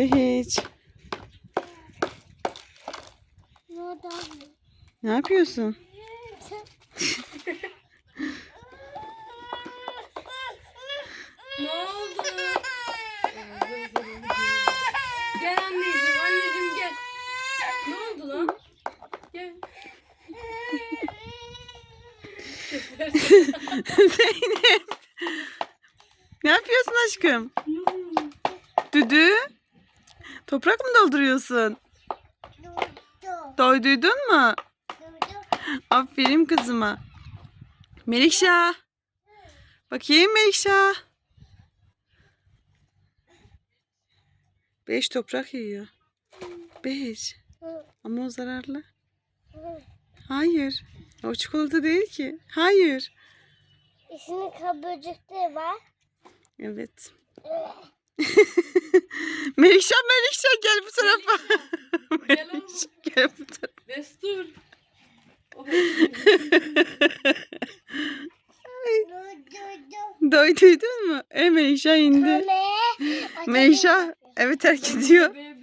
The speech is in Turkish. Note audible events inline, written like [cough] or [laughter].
Behiç. Ne yapıyorsun? Ne oldu? Gel anneciğim, anneciğim gel. Ne oldu lan? Gel. [laughs] Zeynep. Ne yapıyorsun aşkım? Düdü. Toprak mı dolduruyorsun? Doyduydun mu? Aferin kızıma. Melikşah. Bakayım Melikşah. Beş toprak yiyor. Beş. Ama o zararlı. Hayır. O çikolata değil ki. Hayır. İçinde kabucukları var. Evet. [laughs] Melikşah Melikşah gel bu tarafa. Melikşah gel bu tarafa. Destur. [laughs] Oh, Doyduydun mu? E Melikşah indi. Melikşah evet terk ediyor. bebeğim